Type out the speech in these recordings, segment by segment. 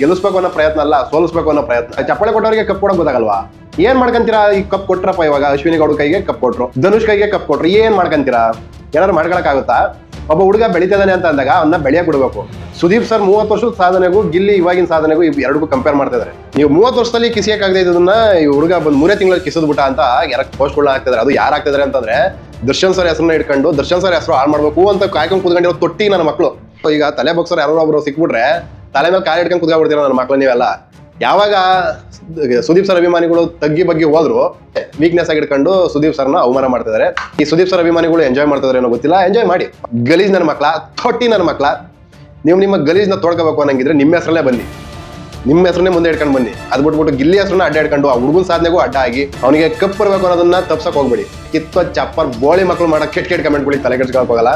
ಗೆಲ್ಲಿಸ್ಬೇಕು ಅನ್ನೋ ಪ್ರಯತ್ನ ಅಲ್ಲ, ಸೋಲಿಸ್ಬೇಕು ಅನ್ನೋ ಪ್ರಯತ್ನ. ಚಪ್ಪಳೆ ಕೊಟ್ಟವರಿಗೆ ಕಪ್ ಕೊಡಕ್ ಗೊತ್ತಾಗಲ್ವಾ? ಏನ್ ಮಾಡ್ಕೊಂತೀರಾ ಈ ಕಪ್ ಕೊಟ್ರಪ್ಪ ಇವಾಗ? ಅಶ್ವಿನಿ ಗೌಡ ಕೈಗೆ ಕಪ್ ಕೊಟ್ರು, ಧನುಷ್ ಕೈಗೆ ಕಪ್ ಕೊಟ್ರು, ಏನ್ ಮಾಡ್ಕಂತೀರಾ? ಏನಾದ್ರು ಮಾಡ್ಕೊಳಕ್ಕಾಗುತ್ತಾ? ಒಬ್ಬ ಹುಡುಗ ಬೆಳೀತದಾನೆ ಅಂತ ಅಂದಾಗ ಅವನ್ನ ಬೆಳೆಯಕ್ ಬಿಡ್ಬೇಕು. ಸುದೀಪ್ ಸರ್ ಮೂವತ್ತು ವರ್ಷದ ಸಾಧನೆಗೂ, ಗಿಲ್ಲಿ ಇವಾಗಿನ ಸಾಧನೆಗೂ ಎರಡಕ್ಕೂ ಕಂಪೇರ್ ಮಾಡ್ತಾ ಇದಾರೆ. ನೀವು ಮೂವತ್ತು ವರ್ಷದಲ್ಲಿ ಕಿಸಿಯಕ್ಕಾಗದೆ ಇದನ್ನ ಈ ಹುಡುಗ ಬಂದ್ ಮೂರೇ ತಿಂಗಳಲ್ಲಿ ಕಿಸದ್ ಬಿಟ್ಟ ಅಂತ ಯಾರ ಪೋಸ್ಟ್ಗಳನ್ನ ಹಾಕ್ತಿದ್ದಾರೆ ಅದು ಯಾರು ಹಾಕ್ತಿದ್ದಾರೆ ಅಂತಂದ್ರೆ ದರ್ಶನ್ ಸರ್ ಹೆಸರನ್ನ ಇಟ್ಕೊಂಡು ದರ್ಶನ್ ಸರ್ ಹೆಸರು ಹಾಳು ಮಾಡ್ಬೇಕು ಅಂತ ಕಾಯ್ಕೊಂಡು ಕುತ್ಕೊಂಡಿರೋ ತೊಟ್ಟಿ ನನ್ನ ಮಕ್ಕಳು ಈಗ ತಲೆ ಬಗ್ಸರ್ ಯಾರೋ ಒಬ್ರು ಸಿಕ್ಬಿಟ್ರೆ ತಲೆ ಮೇಲೆ ಕಾಲು ಇಟ್ಕೊಂಡು ಕುತ್ಕೊಂಡ್ಬಿಡ್ತೀರ ನನ್ನ ಮಕ್ಕಳು ನೀವೆಲ್ಲ? ಯಾವಾಗ ಸುದೀಪ್ ಸರ್ ಅಭಿಮಾನಿಗಳು ತಗ್ಗಿ ಬಗ್ಗೆ ಹೋದ್ರು ವೀಕ್ನೆಸ್ ಆಗಿ ಇಟ್ಕೊಂಡು ಸುದೀಪ್ ಸರ್ನ ಅವಮಾನ ಮಾಡ್ತಿದ್ದಾರೆ. ಈ ಸುದೀಪ್ ಸರ್ ಅಭಿಮಾನಿಗಳು ಎಂಜಾಯ್ ಮಾಡ್ತಿದಾರೆ ಏನೋ ಗೊತ್ತಿಲ್ಲ ಎಂಜಾಯ್ ಮಾಡಿ. ಗಲೀಜ್ ನನ್ನ ಮಕ್ಳ, ತೊಟ್ಟಿ ನನ್ನ ಮಕ್ಳ. ನೀವು ನಿಮ್ಮ ಗಲೀಜ್ನ ತೊಡ್ಕೋಬೇಕು ಅನ್ನಂಗಿದ್ರೆ ನಿಮ್ಮ ಹೆಸರಲ್ಲೇ ಬನ್ನಿ. ನಿಮ್ಮ ಹೆಸರನ್ನೇ ಮುಂದೆ ಇಟ್ಕೊಂಡು ಬನ್ನಿ. ಅದು ಬಿಟ್ಬಿಟ್ಟು ಗಿಲ್ಲಿ ಹೆಸರನ್ನ ಅಡ್ಡ ಇಟ್ಕೊಂಡು ಆ ಹುಡುಗನ ಸಾಧನೆಗೂ ಅಡ್ಡ ಆಗಿ ಅವನಿಗೆ ಕಪ್ ಬರಬೇಕು ಅನ್ನೋದನ್ನ ತಪ್ಸಕ್ ಹೋಗ್ಬೇಡಿ. ಕಿತ್ತ ಚಪ್ಪರ್, ಬೋಳಿ ಮಕ್ಕಳು ಮಾಡೋ ಕೆಟ್ಟ ಕೆಟ್ಟ ಕಮೆಂಟ್ಗಳಿಗೆ ತಲೆ ಕೆಡ್ಸ್ಕೊಳಕ್ ಹೋಗಲ್ಲ.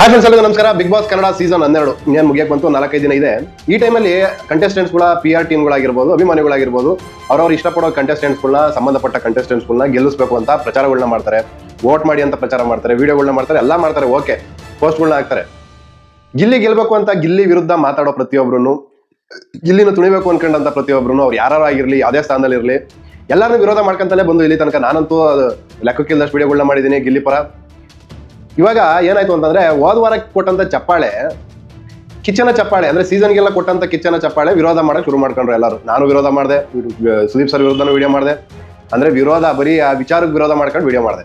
ಹಾಯ್ ಫ್ರೆಂಡ್ಸ್ ಎಲ್ಲರಿಗೂ ನಮಸ್ಕಾರ. ಬಿಗ್ ಬಾಸ್ ಕನ್ನಡ ಸೀಸನ್ ಹನ್ನೆರಡು. ಇನ್ನೇನು ಮುಗಿಯಕ್ಕೆ ಬಂತು? ನಾಲ್ಕೈದು ದಿನ ಇದೆ. ಈ ಟೈಮಲ್ಲಿ ಕಂಟೆಸ್ಟೆಂಟ್ಸ್ಗಳ ಪಿ ಆರ್ ಟೀಮ್ಗಳಾಗಿರ್ಬೋದು ಅಭಿಮಾನಿಗಳಾಗಿರ್ಬೋದು, ಅವ್ರವ್ರು ಇಷ್ಟಪಡೋ ಕಂಟೆಸ್ಟೆಂಟ್ಸ್ಗಳನ್ನ ಸಂಬಂಧಪಟ್ಟ ಕಂಟೆಸ್ಟೆಂಟ್ಸ್ಗಳನ್ನ ಗೆಲ್ಲಿಸಬೇಕು ಅಂತ ಪ್ರಚಾರಗಳನ್ನ ಮಾಡ್ತಾರೆ. ವೋಟ್ ಮಾಡಿ ಅಂತ ಪ್ರಚಾರ ಮಾಡ್ತಾರೆ. ವಿಡಿಯೋಗಳನ್ನ ಮಾಡ್ತಾರೆ. ಎಲ್ಲ ಮಾಡ್ತಾರೆ. ಓಕೆ ಪೋಸ್ಟ್ಗಳನ್ನ ಹಾಕ್ತಾರೆ. ಗಿಲ್ಲಿ ಗೆಲ್ಲಬೇಕು ಅಂತ ಗಿಲ್ಲಿ ವಿರುದ್ಧ ಮಾತಾಡೋ ಪ್ರತಿಯೊಬ್ರು ಗಿಲ್ಲಿನ ತುಣಿಬೇಕು ಅನ್ಕೊಂಡಂತ ಪ್ರತಿಯೊಬ್ಬರು ಅವ್ರು ಯಾರು ಆಗಿರಲಿ ಯಾವುದೇ ಸ್ಥಾನದಲ್ಲಿ ಇರಲಿ ಎಲ್ಲರನ್ನೂ ವಿರೋಧ ಮಾಡ್ಕೊಂತಲೇ ಬಂದು ಇಲ್ಲಿ ತನಕ ನಾನಂತೂ ಲೆಕ್ಕಕ್ಕಿಲ್ಲದಷ್ಟು ವಿಡಿಯೋಗಳನ್ನ ಮಾಡಿದ್ದೀನಿ. ಗಿಲ್ಲಿ ಪರ. ಇವಾಗ ಏನಾಯ್ತು ಅಂತಂದ್ರೆ ಹೋದ ವಾರ ಕೊಟ್ಟಂತ ಚಪ್ಪಾಳೆ, ಕಿಚ್ಚನ ಚಪ್ಪಾಳೆ, ಅಂದ್ರೆ ಸೀಸನ್ಗೆಲ್ಲ ಕೊಟ್ಟಂತ ಕಿಚನ ಚಪ್ಪಾಳೆ ವಿರೋಧ ಮಾಡಕ್ ಶುರು ಮಾಡ್ಕೊಂಡ್ರು ಎಲ್ಲರೂ. ನಾನು ವಿರೋಧ ಮಾಡಿದೆ, ಸುದೀಪ್ ಸರ್ ವಿರೋಧನೂ ವಿಡಿಯೋ ಮಾಡಿದೆ. ಅಂದ್ರೆ ವಿರೋಧ ಬರೀ ಆ ವಿಚಾರಕ್ಕೆ ವಿರೋಧ ಮಾಡ್ಕೊಂಡು ವಿಡಿಯೋ ಮಾಡಿದೆ.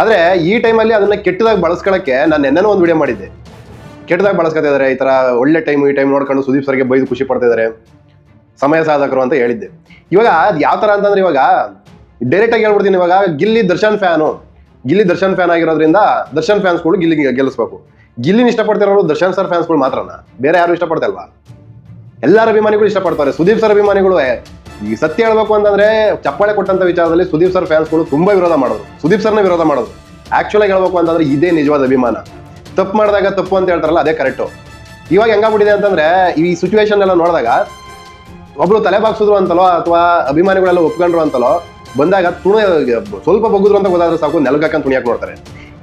ಆದ್ರೆ ಈ ಟೈಮಲ್ಲಿ ಅದನ್ನ ಕೆಟ್ಟದಾಗಿ ಬಳಸ್ಕೊಳಕ್ಕೆ ನಾನು ನೆನ್ನೆನೂ ಒಂದು ವಿಡಿಯೋ ಮಾಡಿದ್ದೆ. ಕೆಟ್ಟದಾಗಿ ಬಳಸ್ಕೊತಿದ್ದಾರೆ ಈ ತರ ಒಳ್ಳೆ ಟೈಮ್ ಈ ಟೈಮ್ ನೋಡ್ಕೊಂಡು ಸುದೀಪ್ ಸರ್ಗೆ ಬೈದು ಖುಷಿ ಪಡ್ತಿದ್ದಾರೆ ಸಮಯ ಸಾಧಕರು ಅಂತ ಹೇಳಿದ್ದೆ. ಇವಾಗ ಅದು ಯಾವ ತರ ಅಂತಂದ್ರೆ ಇವಾಗ ಡೈರೆಕ್ಟ್ ಆಗಿ ಹೇಳ್ಬಿಡ್ತೀನಿ ಇವಾಗ ಗಿಲ್ಲಿ ದರ್ಶನ್ ಫ್ಯಾನು ಗಿಲ್ಲಿ ದರ್ಶನ್ ಫ್ಯಾನ್ ಆಗಿರೋದ್ರಿಂದ ದರ್ಶನ್ ಫ್ಯಾನ್ಸ್ಗಳು ಗಿಲ್ಲಿ ಗೆಲ್ಲಿಸ್ಬೇಕು. ಗಿಲ್ಲಿನ ಇಷ್ಟಪಡ್ತಿರೋರು ದರ್ಶನ್ ಸರ್ ಫ್ಯಾನ್ಸ್ಗಳು ಮಾತ್ರನ? ಬೇರೆ ಯಾರು ಇಷ್ಟಪಡ್ತಲ್ವಾ ಎಲ್ಲರ ಅಭಿಮಾನಿಗಳು ಇಷ್ಟಪಡ್ತಾರೆ. ಸುದೀಪ್ ಸರ್ ಅಭಿಮಾನಿಗಳು. ಈ ಸತ್ಯ ಹೇಳ್ಬೇಕು ಅಂತಂದ್ರೆ ಚಪ್ಪಾಳೆ ಕೊಟ್ಟಂತ ವಿಚಾರದಲ್ಲಿ ಸುದೀಪ್ ಸರ್ ಫ್ಯಾನ್ಸ್ಗಳು ತುಂಬಾ ವಿರೋಧ ಮಾಡೋದು ಸುದೀಪ್ ಸರ್ನ ವಿರೋಧ ಮಾಡೋದು ಆಕ್ಚುಲ್ ಆಗಿ ಹೇಳ್ಬೇಕು ಅಂತಂದ್ರೆ ಇದೇ ನಿಜವಾದ ಅಭಿಮಾನ. ತಪ್ಪು ಮಾಡಿದಾಗ ತಪ್ಪು ಅಂತ ಹೇಳ್ತಾರಲ್ಲ, ಅದೇ ಕರೆಕ್ಟು ಇವಾಗ ಹೆಂಗಾಗ್ಬಿಟ್ಟಿದೆ ಅಂತಂದ್ರೆ ಈ ಸಿಚುವೇಶನ್ ಎಲ್ಲ ನೋಡಿದಾಗ, ಒಬ್ರು ತಲೆ ಬಾಗ್ಸಿದ್ರು ಅಂತಲೋ ಅಥವಾ ಅಭಿಮಾನಿಗಳೆಲ್ಲ ಒಪ್ಕೊಂಡ್ರು ಅಂತಲೋ ಬಂದಾಗ ತುಣ ಸ್ವಲ್ಪ ಬಗ್ಗಿದ್ರು ಅಂತ ಗೊತ್ತಾದ್ರೆ ಸಾಕು ನೆಲಗಾಕಂತ ತುಣಿಯಕ್ ನೋಡ್ತಾರೆ.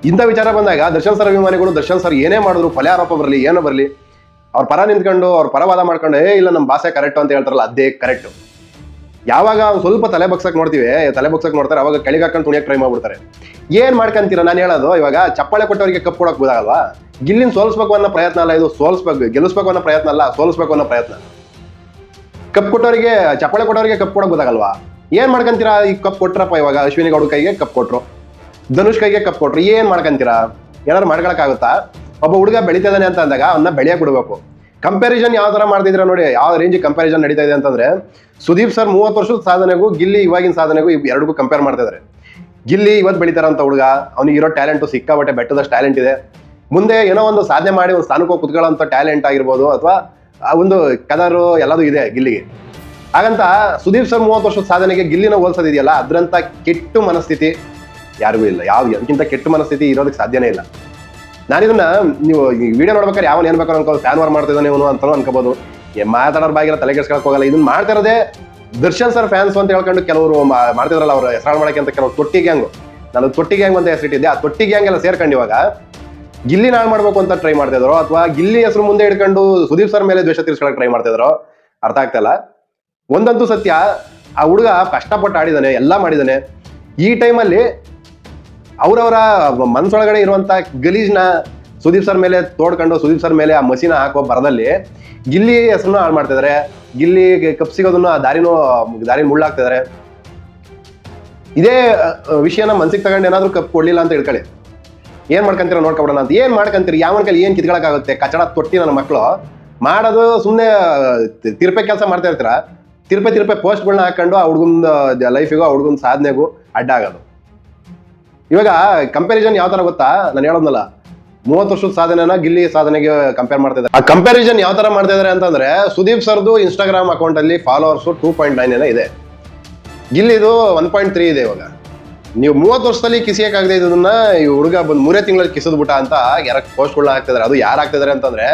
ಇಂಥ ವಿಚಾರ ಬಂದಾಗ ದರ್ಶನ್ ಸರ್ ಅಭಿಮಾನಿಗಳು, ದರ್ಶನ್ ಸರ್ ಏನೇ ಮಾಡಿದ್ರು, ಫಲ ಆರೋಪ ಬರಲಿ, ಏನೋ ಬರಲಿ, ಅವ್ರ ಪರ ನಿಂತ್ಕೊಂಡು, ಅವ್ರ ಪರವಾದ ಮಾಡ್ಕೊಂಡು, ಏ, ಇಲ್ಲ ನಮ್ಮ ಭಾಷೆ ಕರೆಕ್ಟ್ ಅಂತ ಹೇಳ್ತಾರಲ್ಲ, ಅದೇ ಕರೆಕ್ಟ್ ಯಾವಾಗ ಸ್ವಲ್ಪ ತಲೆ ಬಗ್ಸಕ್ ನೋಡ್ತೀವಿ ತಲೆ ಬಗ್ಸಕ್ ನೋಡ್ತಾರೆ, ಅವಾಗ ಕೆಳಗೆ ಹಾಕೊಂಡು ತುಣಿಯಕ್ಕೆ ಟ್ರೈ ಮಾಡ್ಬಿಡ್ತಾರೆ. ಏನ್ ಮಾಡ್ಕೊಂತೀರ ನಾನು ಹೇಳೋದು, ಇವಾಗ ಚಪ್ಪಾಳೆ ಕೊಟ್ಟವರಿಗೆ ಕಪ್ ಕೊಡಕ್ ಗೊತ್ತಾಗಲ್ವಾ ಗಿಲ್ಲಿನ ಸೋಲಿಸ್ಬೇಕು ಅನ್ನೋ ಪ್ರಯತ್ನ ಅಲ್ಲ ಇದು, ಸೋಲಿಸ್ಬೇಕು, ಗೆಲ್ಲಿಸ್ಬೇಕು ಅನ್ನೋ ಪ್ರಯತ್ನ ಅಲ್ಲ, ಸೋಲಿಸ್ಬೇಕು ಅನ್ನೋ ಪ್ರಯತ್ನ. ಕಪ್ ಕೊಟ್ಟವರಿಗೆ, ಚಪ್ಪಾಳೆ ಕೊಟ್ಟವರಿಗೆ ಕಪ್ ಕೊಡಕ್ ಗೊತ್ತಾಗಲ್ವಾ ಏನ್ ಮಾಡ್ಕಂತೀರಾ? ಈ ಕಪ್ ಕೊಟ್ರಪ್ಪ ಇವಾಗ, ಅಶ್ವಿನಿ ಗೌಡ ಕೈಗೆ ಕಪ್ ಕೊಟ್ರು. ಧನುಷ್ ಕೈಗೆ ಕಪ್ ಕೊಟ್ರು. ಏನ್ ಮಾಡ್ಕಂತೀರಾ? ಏನಾದ್ರು ಮಾಡ್ಕೊಳಕ್ಕಾಗುತ್ತಾ? ಒಬ್ಬ ಹುಡುಗ ಬೆಳಿತಾನೆ ಅಂತ ಅಂದಾಗ ಅವನ್ನ ಬೆಳೆಯಕ್ ಬಿಡ್ಬೇಕು. ಕಂಪ್ಯಾರಿಸನ್ ಯಾವ ತರ ಮಾಡ್ತಿದ್ರ ನೋಡಿ, ಯಾವ ರೇಂಜ್ ಕಂಪ್ಯಾರಿಸನ್ ನಡೀತಾ ಇದೆ ಅಂತಂದ್ರೆ, ಸುದೀಪ್ ಸರ್ ಮೂವತ್ತು ವರ್ಷದ ಸಾಧನೆಗೂ, ಗಿಲ್ಲಿ ಇವಾಗಿನ ಸಾಧನೆಗೂ ಎರಡಕ್ಕೂ ಕಂಪೇರ್ ಮಾಡ್ತಾ ಗಿಲ್ಲಿ ಇವತ್ತು ಬೆಳಿತಾರಂತ ಹುಡುಗ, ಅವನಿಗೆ ಇರೋ ಟ್ಯಾಲೆಂಟು ಸಿಕ್ಕಾಬಟ್ಟೆ ಬೆಟ್ಟದಷ್ಟು ಟ್ಯಾಲೆಂಟ್ ಇದೆ. ಮುಂದೆ ಏನೋ ಒಂದು ಸಾಧನೆ ಮಾಡಿ, ಒಂದು ಸ್ಥಾನಕ್ಕೆ ಹೋಗಿ ಕುತ್ಕೊಳ್ಳೋಂಥ ಟ್ಯಾಲೆಂಟ್ ಆಗಿರ್ಬೋದು, ಅಥವಾ ಒಂದು ಕದರು ಎಲ್ಲದೂ ಇದೆ ಗಿಲ್ಲಿಗೆ. ಹಾಗಂತ ಸುದೀಪ್ ಸರ್ ಮೂವತ್ತು ವರ್ಷದ ಸಾಧನೆಗೆ ಗಿಲ್ಲಿನ ಹೋಲ್ಸೋದಿದೆಯಲ್ಲ ಅದ್ರಂತ ಕೆಟ್ಟು ಮನಸ್ಥಿತಿ ಯಾರಿಗೂ ಇಲ್ಲ. ಯಾವ ಅದಕ್ಕಿಂತ ಕೆಟ್ಟ ಮನಸ್ಥಿತಿ ಇರೋದಕ್ಕೆ ಸಾಧ್ಯನೇ ಇಲ್ಲ. ನಾನಿದನ್ನ ನೀವು ಈ ವಿಡಿಯೋ ನೋಡ್ಬೇಕಾದ್ರೆ ಯಾವ ಏನ್ ಬೇಕಾದ್ರೆ ಅನ್ಕೋ ಫ್ಯಾನ್ ವಾರ್ ಮಾಡ್ತಿದ್ದಾನೆ ಇವನು ಅಂತಲೂ ಅನ್ಕೋಬಹುದು ಮಾತಾಡೋರ್ ಬಾಗಿಲ್ಲ ತಲೆ ಕೆಡ್ಸ್ಕೊಳಕ್ ಹೋಗಲ್ಲ. ಇದನ್ನ ಮಾಡ್ತಾ ಇರೋದೇ ದರ್ಶನ್ ಸರ್ ಫ್ಯಾನ್ಸ್ ಅಂತ ಹೇಳ್ಕೊಂಡು ಕೆಲವರು ಮಾಡ್ತಿದ್ರಲ್ಲ ಅವ್ರು ಹೆಸರು ಮಾಡಕ್ಕೆ ಅಂತ ಕೆಲವರು ತೊಟ್ಟಿ ಗ್ಯಾಂಗು. ನಾನು ತೊಟ್ಟಿ ಗ್ಯಾಂಗ್ ಅಂತ ಹೆಸರಿಟ್ಟಿದ್ದೆ. ಆ ತೊಟ್ಟಿ ಗ್ಯಾಂಗ್ ಎಲ್ಲ ಸೇರ್ಕೊಂಡು ಇವಾಗ ಗಿಲ್ಲಿ ನಾಳ್ ಮಾಡ್ಬೇಕು ಅಂತ ಟ್ರೈ ಮಾಡ್ತಿದ್ರು ಅಥವಾ ಗಿಲ್ಲಿ ಹೆಸರು ಮುಂದೆ ಇಟ್ಕೊಂಡು ಸುದೀಪ್ ಸರ್ ಮೇಲೆ ದ್ವೇಷ ತೀರ್ಸ್ಕೊಳಕ್ ಟ್ರೈ ಮಾಡ್ತಿದ್ರು ಅರ್ಥ ಆಗ್ತಾ ಇಲ್ಲ. ಒಂದಂತೂ ಸತ್ಯ, ಆ ಹುಡುಗ ಕಷ್ಟಪಟ್ಟು ಆಡಿದಾನೆ, ಎಲ್ಲ ಮಾಡಿದಾನೆ. ಈ ಟೈಮಲ್ಲಿ ಅವರವರ ಮನಸ್ಸೊಳಗಡೆ ಇರುವಂತ ಗಲೀಜ್ನ ಸುದೀಪ್ ಸರ್ ಮೇಲೆ ತೋಡ್ಕೊಂಡು ಸುದೀಪ್ ಸರ್ ಮೇಲೆ ಆ ಮಸೀನ ಹಾಕೋ ಬರದಲ್ಲಿ ಗಿಲ್ಲಿ ಹೆಸರನ್ನ ಹಾಳು ಮಾಡ್ತಿದ್ದಾರೆ ಗಿಲ್ಲಿ ಕಪ್ ಸಿಗೋದನ್ನು ಆ ದಾರಿನೂ ದಾರಿ ಮುಳ್ಳಾಗ್ತಿದ್ದಾರೆ ಇದೇ ವಿಷಯನ ಮನ್ಸಿಗೆ ತಗೊಂಡು ಏನಾದ್ರೂ ಕಪ್ ಕೊಡ್ಲಿಲ್ಲ ಅಂತ ಹೇಳ್ಕೊಳ್ಳಿ. ಏನ್ ಮಾಡ್ಕೊಂತೀರ ನೋಡ್ಕೊಬಿಡೋಣ ಅಂತ. ಏನ್ ಮಾಡ್ಕಂತೀರಿ? ಯಾವ ಕೈಲಿ ಏನ್ ಕಿತ್ಕೊಳಕ್ಕಾಗುತ್ತೆ? ಕಚಡ ತೊಟ್ಟಿ ನನ್ನ ಮಕ್ಕಳು ಮಾಡೋದು ಸುಮ್ಮನೆ ತಿರ್ಪೆ ಕೆಲಸ ಮಾಡ್ತಾ ಇರ್ತೀರ? ತಿರ್ಪೆ ಪೋಸ್ಟ್ ಪೋಸ್ಟ್ಗಳನ್ನ ಹಾಕೊಂಡು ಆ ಹುಡುಗನ ಲೈಫಿಗೂ, ಆ ಹುಡುಗನ ಸಾಧನೆಗೂ ಅಡ್ಡ ಆಗೋದು. ಇವಾಗ ಕಂಪ್ಯಾರಿಸನ್ ಯಾವ ತರ ಗೊತ್ತಾ? ನಾನು ಹೇಳೋದ್ನಲ್ಲ ಮೂವತ್ತು ವರ್ಷದ ಸಾಧನೆನ ಗಿಲ್ಲಿ ಸಾಧನೆಗೆ ಕಂಪೇರ್ ಮಾಡ್ತಾ ಇದ್ದಾರೆ. ಆ ಕಂಪ್ಯಾರಿಸನ್ ಯಾವ ತರ ಮಾಡ್ತಾ ಇದಾರೆ ಅಂತಂದ್ರೆ, ಸುದೀಪ್ ಸರ್ದು ಇನ್ಸ್ಟಾಗ್ರಾಮ್ ಅಕೌಂಟ್ ಅಲ್ಲಿ ಫಾಲೋವರ್ಸ್ ಟೂ ಪಾಯಿಂಟ್ ನೈನ್ ಏನೋ ಇದೆ. ಗಿಲ್ಲಿದು ಒನ್ ಪಾಯಿಂಟ್ ತ್ರೀ ಇದೆ ಇವಾಗ. ನೀವು ಮೂವತ್ತು ವರ್ಷದಲ್ಲಿ ಕಿಸಿಯಕ್ಕಾಗದೆ ಇದನ್ನ ಈ ಹುಡುಗ ಬಂದು ಮೂರೇ ತಿಂಗಳಲ್ಲಿ ಕಿಸಿದ್ಬಿಟ್ಟ ಅಂತ ಯಾರ ಪೋಸ್ಟ್ಗಳನ್ನ ಹಾಕ್ತಿದ್ದಾರೆ. ಅದು ಯಾರು ಹಾಕ್ತಿದ್ದಾರೆ ಅಂತಂದ್ರೆ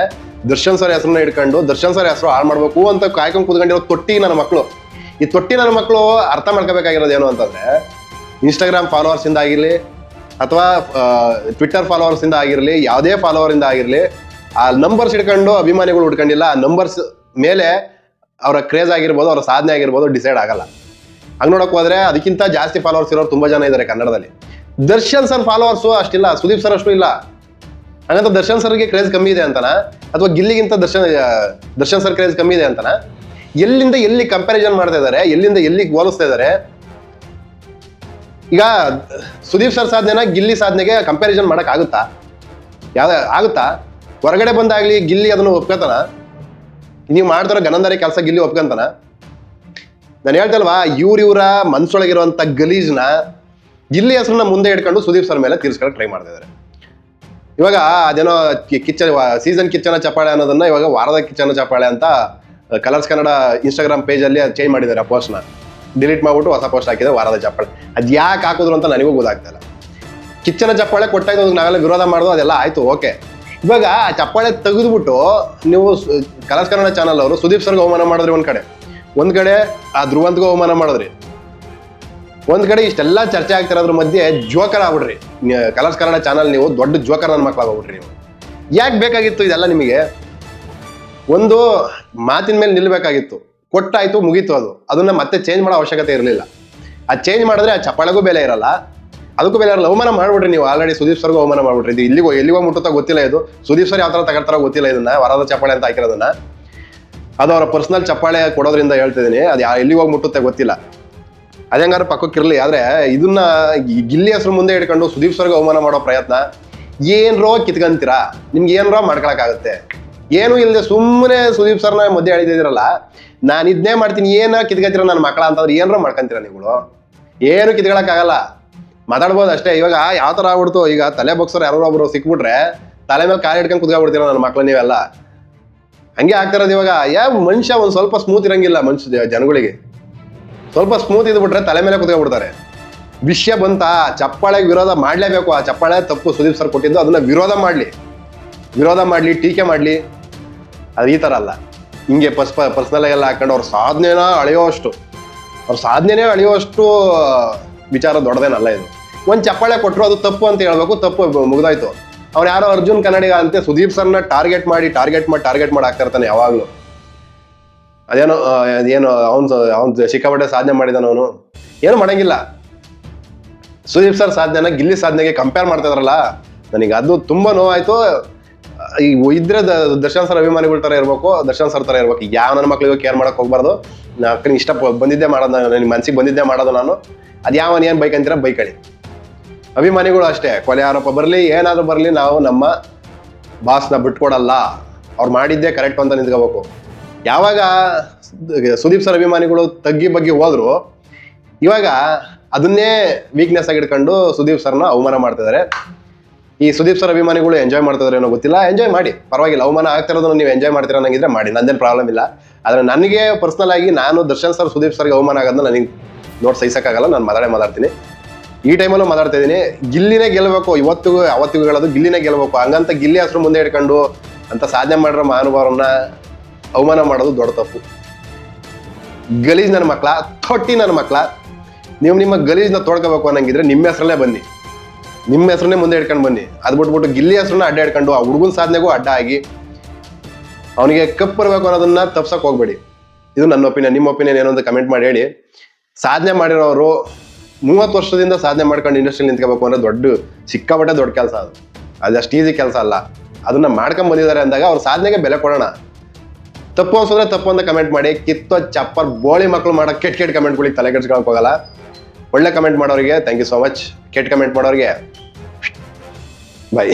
ದರ್ಶನ್ ಸರ್ ಹೆಸರನ್ನ ಇಟ್ಕೊಂಡು ದರ್ಶನ್ ಸರ್ ಹೆಸರು ಹಾಳು ಮಾಡಬೇಕು ಅಂತ ಕಾಯ್ಕೊಂಡು ಕೂತ್ಕೊಂಡಿರೋ ತೊಟ್ಟಿ ನನ್ನ ಮಕ್ಕಳು ಈ ತೊಟ್ಟಿ ನನ್ನ ಮಕ್ಕಳು ಅರ್ಥ ಮಾಡ್ಕೋಬೇಕಾಗಿರೋದು ಏನು ಅಂತಂದ್ರೆ ಇನ್ಸ್ಟಾಗ್ರಾಮ್ ಫಾಲೋವರ್ಸ್ ಇಂದ ಆಗಿರ್ಲಿ ಅಥವಾ ಟ್ವಿಟರ್ ಫಾಲೋವರ್ಸ್ ಇಂದ ಆಗಿರಲಿ, ಯಾವುದೇ ಫಾಲೋವರ್ ಇಂದ ಆಗಿರಲಿ, ಆ ನಂಬರ್ಸ್ ಇಟ್ಕೊಂಡು ಅಭಿಮಾನಿಗಳು ಹುಡ್ಕೊಂಡಿಲ್ಲ, ಆ ನಂಬರ್ಸ್ ಮೇಲೆ ಅವರ ಕ್ರೇಜ್ ಆಗಿರ್ಬೋದು, ಅವರ ಸಾಧನೆ ಆಗಿರ್ಬೋದು ಡಿಸೈಡ್ ಆಗಲ್ಲ. ಹಂಗೆ ನೋಡಕ್ ಹೋದ್ರೆ ಅದಕ್ಕಿಂತ ಜಾಸ್ತಿ ಫಾಲೋವರ್ಸ್ ಇರೋರು ತುಂಬಾ ಜನ ಇದ್ದಾರೆ ಕನ್ನಡದಲ್ಲಿ. ದರ್ಶನ್ ಸರ್ ಫಾಲೋವರ್ಸು ಅಷ್ಟಿಲ್ಲ, ಸುದೀಪ್ ಸರ್ ಅಷ್ಟು ಇಲ್ಲ. ಹಂಗಂತ ದರ್ಶನ್ ಸರ್ಗೆ ಕ್ರೇಜ್ ಕಮ್ಮಿ ಇದೆ ಅಂತಾನ? ಅಥವಾ ಗಿಲ್ಲಿಗಿಂತ ದರ್ಶನ್ ದರ್ಶನ್ ಸರ್ ಕ್ರೇಜ್ ಕಮ್ಮಿ ಇದೆ ಅಂತಾನ? ಎಲ್ಲಿಂದ ಎಲ್ಲಿ ಕಂಪ್ಯಾರಿಸನ್ ಮಾಡ್ತಾ ಇದ್ದಾರೆ, ಎಲ್ಲಿಂದ ಎಲ್ಲಿ ಹೋಲಿಸ್ತಾ ಇದ್ದಾರೆ? ಈಗ ಸುದೀಪ್ ಸರ್ ಸಾಧನೆನ ಗಿಲ್ಲಿ ಸಾಧನೆಗೆ ಕಂಪ್ಯಾರಿಸನ್ ಮಾಡಕ್ ಆಗುತ್ತಾ? ಯಾವ ಆಗುತ್ತಾ? ಹೊರಗಡೆ ಬಂದಾಗ್ಲಿ ಗಿಲ್ಲಿ ಅದನ್ನು ಒಪ್ಕೋತಾನ? ನೀವು ಮಾಡ್ತಾರೋ ಗನಂದಾರಿ ಕೆಲಸ ಗಿಲ್ಲಿ ಒಪ್ಕೊಂತಾನ? ನಾನು ಹೇಳ್ತಲ್ವಾ ಇವ್ರ ಇವರ ಮನ್ಸೊಳಗಿರುವಂತ ಗಲೀಜ್ನ ಗಿಲ್ಲಿ ಹೆಸರನ್ನ ಮುಂದೆ ಇಟ್ಕೊಂಡು ಸುದೀಪ್ ಸರ್ ಮೇಲೆ ತೀರ್ಸ್ಕೊಳಕ್ ಟ್ರೈ ಮಾಡ್ತಾ ಇದ್ದಾರೆ. ಇವಾಗ ಅದೇನೋ ಕಿಚನ್ ಸೀಸನ್ ಕಿಚ್ಚನ ಚಪ್ಪಾಳೆ ಅನ್ನೋದನ್ನ ಇವಾಗ ವಾರದ ಕಿಚನ ಚಪಾಳೆ ಅಂತ ಕಲರ್ಸ್ ಕನ್ನಡ ಇನ್ಸ್ಟಾಗ್ರಾಮ್ ಪೇಜ್ ಅಲ್ಲಿ ಚೇಂಜ್ ಮಾಡಿದ್ದಾರೆ ಆ ಪೋಸ್ಟ್ನ ಡಿಲೀಟ್ ಮಾಡ್ಬಿಟ್ಟು ಹೊಸ ಪೋಸ್ಟ್ ಹಾಕಿದ್ದಾರೆ ವಾರದ ಚಪ್ಪಾಳೆ. ಅದು ಯಾಕೆ ಹಾಕಿದ್ರು ಅಂತ ನನಗೂ ಗೊತ್ತಾಗ್ತಾ ಇಲ್ಲ. ಕಿಚ್ಚನ ಚಪ್ಪಾಳೆ ಕೊಟ್ಟಾಗ ನಾವೆಲ್ಲ ವಿರೋಧ ಮಾಡೋದು ಅದೆಲ್ಲ ಆಯ್ತು, ಓಕೆ. ಇವಾಗ ಆ ಚಪ್ಪಾಳೆ ತೆಗೆದುಬಿಟ್ಟು ನೀವು ಕಲರ್ಸ್ ಕನ್ನಡ ಚಾನಲ್ ಅವರು ಸುದೀಪ್ ಸರ್ಗೆ ಅವಮಾನ ಮಾಡಿದ್ರಿ ಒಂದ್ ಕಡೆ. ಒಂದ್ ಕಡೆ ಆ ಧ್ರುವಂತ್ಗೂ ಅವಮಾನ ಮಾಡಿದ್ರಿ. ಒಂದ್ ಕಡೆ ಇಷ್ಟೆಲ್ಲ ಚರ್ಚೆ ಆಗ್ತಿರೋದ್ರ ಮಧ್ಯೆ ಜೋಕರ್ ಆಗ್ಬಿಡ್ರಿ. ಕಲರ್ಸ್ ಕನ್ನಡ ಚಾನಲ್ ನೀವು ದೊಡ್ಡ ಜೋಕರ್ ನನ್ನ ಮಕ್ಕಳಾಗ್ಬಿಡ್ರಿ ನೀವು. ಯಾಕೆ ಬೇಕಾಗಿತ್ತು ಇದೆಲ್ಲ ನಿಮಗೆ? ಒಂದು ಮಾತಿನ ಮೇಲೆ ನಿಲ್ಬೇಕಾಗಿತ್ತು. ಕೊಟ್ಟಾಯ್ತು, ಮುಗೀತು ಅದು. ಅದನ್ನ ಮತ್ತೆ ಚೇಂಜ್ ಮಾಡೋ ಅವಶ್ಯಕತೆ ಇರಲಿಲ್ಲ. ಆ ಚೇಂಜ್ ಮಾಡಿದ್ರೆ ಆ ಚಪ್ಪಾಳೆಗೂ ಬೆಲೆ ಇರಲ್ಲ. ಅದಕ್ಕೂ ಬೆಲೆ ಇರಲ್ಲ. ಅವಮಾನ ಮಾಡ್ಬಿಡ್ರಿ ನೀವು. ಆಲ್ರೆಡಿ ಸುದೀಪ್ ಸರ್ಗೂ ಅವಮಾನ ಮಾಡ್ಬಿಡ್ರಿ ಇದು ಇಲ್ಲಿಗೋ ಎಲ್ಲಿಗೋ ಮುಟ್ಟುತ್ತಾ ಗೊತ್ತಿಲ್ಲ ಇದು. ಸುದೀಪ್ ಸರ್ ಯಾವ ಥರ ತಗೊಳ್ತಾರೋ ಗೊತ್ತಿಲ್ಲ ಇದನ್ನ. ವರದ ಚಪ್ಪಾಳೆ ಅಂತ ಹಾಕಿರೋದನ್ನ. ಅದು ಅವರ ಪರ್ಸನಲ್ ಚಪ್ಪಾಳೆ ಕೊಡೋದ್ರಿಂದ ಹೇಳ್ತಿದ್ದೀನಿ. ಅದು ಎಲ್ಲಿಗೆ ಹೋಗಿ ಮುಟ್ಟುತ್ತೆ ಗೊತ್ತಿಲ್ಲ. ಅದೇ ಪಕ್ಕಕ್ಕೆ ಪಕ್ಕಕ್ಕಿರಲಿ, ಆದರೆ ಇದನ್ನ ಗಿಲ್ಲಿ ಹೆಸರು ಮುಂದೆ ಇಟ್ಕೊಂಡು ಸುದೀಪ್ ಸರ್ಗೆ ಅವಮಾನ ಮಾಡೋ ಪ್ರಯತ್ನ ಏನ್ರೋ ಕಿತ್ಕಂತೀರಾ? ನಿಮ್ಗೆ ಏನರೋ ಮಾಡ್ಕೊಳಕ್ಕಾಗುತ್ತೆ? ಏನು ಇಲ್ಲದೆ ಸುಮ್ಮನೆ ಸುದೀಪ್ ಸರ್ನ ಮಧ್ಯೆ ಎಳಿದಿದ್ದೀರಲ್ಲ, ನಾನು ಇದನ್ನೇ ಮಾಡ್ತೀನಿ, ಏನೋ ಕಿತ್ಕಂತೀರ ನನ್ನ ಮಕ್ಕಳ ಅಂತಂದ್ರೆ ಏನರೋ ಮಾಡ್ಕೊಂತೀರ ನೀವುಗಳು? ಏನು ಕಿತ್ಕೊಳಕ್ಕಾಗಲ್ಲ. ಮಾತಾಡ್ಬೋದು ಅಷ್ಟೇ, ಇವಾಗ ಯಾವ ಥರ ಆಗ್ಬಿಡ್ತು? ಈಗ ತಲೆ ಬಗ್ಸೋರು ಯಾರೋ ಒಬ್ರು ಸಿಕ್ಬಿಟ್ರೆ ತಲೆ ಮೇಲೆ ಕಾಲು ಹಿಡ್ಕೊಂಡು ಕುತ್ಕೊಬಿಡ್ತೀರ ನನ್ನ ಮಕ್ಕಳು ನೀವೆಲ್ಲ? ಹಂಗೆ ಆಗ್ತಿರೋದು ಇವಾಗ. ಯಾವ ಮನುಷ್ಯ ಒಂದು ಸ್ವಲ್ಪ ಸ್ಮೂತ್ ಇರಂಗಿಲ್ಲ ಮನುಷ್ಯ ಜನಗಳಿಗೆ. ಸ್ವಲ್ಪ ಸ್ಮೂತ್ ಇದ್ಬಿಟ್ರೆ ತಲೆ ಮೇಲೆ ಕುತ್ಕೊಂಡ್ಬಿಡ್ತಾರೆ. ವಿಷಯ ಬಂತ ಚಪ್ಪಾಳೆಗೆ ವಿರೋಧ ಮಾಡಲೇಬೇಕು. ಆ ಚಪ್ಪಾಳೆ ತಪ್ಪು ಸುದೀಪ್ ಸರ್ ಕೊಟ್ಟಿದ್ದು, ಅದನ್ನ ವಿರೋಧ ಮಾಡ್ಲಿ. ವಿರೋಧ ಮಾಡ್ಲಿ, ಟೀಕೆ ಮಾಡ್ಲಿ. ಅದು ಈ ಥರ ಅಲ್ಲ. ಹಿಂಗೆ ಪರ್ಸ್, ಪರ್ಸ್ನಲ್ ಎಲ್ಲ ಹಾಕೊಂಡು ಅವ್ರ ಸಾಧನೆನ ಅಳೆಯೋಷ್ಟು ಅವ್ರ ಸಾಧನೆನೇ ಅಳೆಯುವಷ್ಟು ವಿಚಾರ ದೊಡ್ಡದೇನಲ್ಲ ಇದು. ಒಂದು ಚಪ್ಪಾಳೆ ಕೊಟ್ಟರು ಅದು ತಪ್ಪು ಅಂತ ಹೇಳ್ಬೇಕು, ತಪ್ಪು ಮುಗ್ದಾಯ್ತು. ಅವ್ನು ಯಾರೋ ಅರ್ಜುನ್ ಕನ್ನಡಿಗ ಅಂತೆ, ಸುದೀಪ್ ಸರ್ನ ಟಾರ್ಗೆಟ್ ಮಾಡಿ ಟಾರ್ಗೆಟ್ ಮಾಡಿ ಟಾರ್ಗೆಟ್ ಮಾಡಿ ಹಾಕ್ತಿರ್ತಾನೆ ಯಾವಾಗ್ಲೂ. ಅದೇನೋ ಅದೇನೋ, ಅವ್ನು ಅವ್ನು ಸಿಕ್ಕಾಪಟ್ಟೆ ಸಾಧನೆ ಮಾಡಿದಾನ ಅವನು. ಏನು ಮಾಡಂಗಿಲ್ಲ. ಸುದೀಪ್ ಸರ್ ಸಾಧನೆನ ಗಿಲ್ಲಿ ಸಾಧನೆಗೆ ಕಂಪೇರ್ ಮಾಡ್ತಾ ಇದ್ರಲ್ಲ ನನಗೆ ಅದು ತುಂಬಾ ನೋವಾಯಿತು. ಈ ಇದ್ರೆ ದರ್ಶನ್ ಸರ್ ಅಭಿಮಾನಿಗಳ ತರ ಇರಬೇಕು, ದರ್ಶನ್ ಸರ್ ತರ ಇರ್ಬೇಕು. ಯಾವ ನನ್ನ ಮಕ್ಳಿಗೂ ಕೇರ್ ಮಾಡೋಕೆ ಹೋಗ್ಬಾರ್ದು. ನಾ ಅಕ್ಕನ ಇಷ್ಟ ಬಂದಿದ್ದೆ ಮಾಡೋದು ನನಗೆ ಮನಸ್ಸಿಗೆ ಬಂದಿದ್ದೆ ಮಾಡೋದು ನಾನು. ಅದು ಯಾವನ್ ಏನ್ ಬೈಕ್ ಅಂತೀರ ಬೈಕಳಿ ಅಭಿಮಾನಿಗಳು ಅಷ್ಟೇ, ಕೊಲೆ ಆರೋಪ ಬರಲಿ, ಏನಾದರೂ ಬರಲಿ, ನಾವು ನಮ್ಮ ಬಾಸ್ನ ಬಿಟ್ಕೊಡಲ್ಲ. ಅವ್ರು ಮಾಡಿದ್ದೆ ಕರೆಕ್ಟ್ ಅಂತ ನಿಂತ್ಕೋಬೇಕು. ಯಾವಾಗ ಸುದೀಪ್ ಸರ್ ಅಭಿಮಾನಿಗಳು ತಗ್ಗಿ ಬಗ್ಗೆ ಹೋದ್ರು, ಇವಾಗ ಅದನ್ನೇ ವೀಕ್ನೆಸ್ ಆಗಿ ಇಟ್ಕೊಂಡು ಸುದೀಪ್ ಸರ್ನ ಅವಮಾನ ಮಾಡ್ತಿದ್ದಾರೆ. ಈ ಸುದೀಪ್ ಸರ್ ಅಭಿಮಾನಿಗಳು ಎಂಜಾಯ್ ಮಾಡ್ತಿದಾರೆ ಏನೋ ಗೊತ್ತಿಲ್ಲ ಎಂಜಾಯ್ ಮಾಡಿ. ಪರವಾಗಿಲ್ಲ, ಅವಮಾನ ಆಗ್ತಿರೋದನ್ನ ನೀವು ಎಂಜಾಯ್ ಮಾಡ್ತೀರಾ ನಂಗಿದ್ರೆ ಮಾಡಿ, ನಂದೇನು ಪ್ರಾಬ್ಲಮ್ ಇಲ್ಲ. ಆದ್ರೆ ನನಗೆ ಪರ್ಸನಲ್ ಆಗಿ ನಾನು ದರ್ಶನ್ ಸರ್, ಸುದೀಪ್ ಸರ್ಗೆ ಅವಮಾನ ಆಗೋದನ್ನ ನನಗೆ ನೋಡಿ ಸಹಿಸೋಕ್ಕಾಗಲ್ಲ, ನಾನು ಮಾತಾಡೇ ಮಾತಾಡ್ತೀನಿ. ಈ ಟೈಮಲ್ಲೂ ಮಾತಾಡ್ತಾ ಇದ್ದೀನಿ. ಗಿಲ್ಲಿನೇ ಗೆಲ್ಲಬೇಕು ಇವತ್ತಿಗೂ, ಅವತ್ತಿಗೂ ಹೇಳೋದು ಗಿಲ್ಲಿನೇ ಗೆಲ್ಲಬೇಕು ಹಂಗಂತ ಗಿಲ್ಲಿ ಹೆಸರು ಮುಂದೆ ಇಟ್ಕೊಂಡು ಅಂತ ಸಾಧನೆ ಮಾಡಿರೋ ಮಹಾನುಭಾವರನ್ನ ಅವಮಾನ ಮಾಡೋದು ದೊಡ್ಡ ತಪ್ಪು. ಗಲೀಜ್ ನನ್ನ ಮಕ್ಕಳ ತೊಟ್ಟಿ ನನ್ನ ಮಕ್ಕಳ ನೀವು ನಿಮ್ಮ ಗಲೀಜ್ನ ತೊಡ್ಕೋಬೇಕು ಅನ್ನಂಗಿದ್ರೆ ನಿಮ್ಮ ಹೆಸರಲ್ಲೇ ಬನ್ನಿ. ನಿಮ್ಮ ಹೆಸರನ್ನೇ ಮುಂದೆ ಇಟ್ಕೊಂಡು ಬನ್ನಿ. ಅದು ಬಿಟ್ಬಿಟ್ಟು ಗಿಲ್ಲಿ ಹೆಸರನ್ನ ಅಡ್ಡ ಇಟ್ಕೊಂಡು ಆ ಹುಡುಗನ ಸಾಧನೆಗೂ ಅಡ್ಡ ಆಗಿ ಅವನಿಗೆ ಕಪ್ ಬರಬೇಕು ಅನ್ನೋದನ್ನ ತಪ್ಸಕ್ ಹೋಗ್ಬೇಡಿ. ಇದು ನನ್ನ ಒಪಿನಿಯನ್, ನಿಮ್ಮ ಒಪಿನಿಯನ್ ಏನೋ ಅಂತ ಕಮೆಂಟ್ ಮಾಡಿ ಹೇಳಿ. ಸಾಧನೆ ಮಾಡಿರೋರು ಮೂವತ್ತು ವರ್ಷದಿಂದ ಸಾಧನೆ ಮಾಡ್ಕೊಂಡು ಇಂಡಸ್ಟ್ರಿಯಲ್ಲಿ ನಿಂತ್ಕೋಬೇಕು ಅಂದ್ರೆ ದೊಡ್ಡ ಸಿಕ್ಕಾಪಟ್ಟೆ ದೊಡ್ಡ ಕೆಲಸ ಅದು. ಅದು ಅಷ್ಟು ಈಸಿ ಕೆಲಸ ಅಲ್ಲ. ಅದನ್ನ ಮಾಡ್ಕೊಂಡ್ ಬಂದಿದ್ದಾರೆ ಅಂದಾಗ ಅವ್ರ ಸಾಧನೆಗೆ ಬೆಲೆ ಕೊಡೋಣ. ತಪ್ಪು ಅನ್ಸಿದ್ರೆ ತಪ್ಪು ಅಂತ ಕಮೆಂಟ್ ಮಾಡಿ, ಕಿತ್ತ ಚಪ್ಪರ್ ಬೋಳಿ ಮಕ್ಕಳು ಮಾಡೋ ಕೆಟ್ಟ ಕೆಟ್ಟ ಕಮೆಂಟ್ಗಳಿಗೆ ತಲೆ ಕೆಡ್ಸ್ಕೊಳಕ್ಕೋಗಲ್ಲ ಒಳ್ಳೆ ಕಮೆಂಟ್ ಮಾಡೋರಿಗೆ ಥ್ಯಾಂಕ್ ಯು ಸೋ ಮಚ್ ಕೆಟ್ಟ ಕಮೆಂಟ್ ಮಾಡೋರಿಗೆ ಬಾಯ್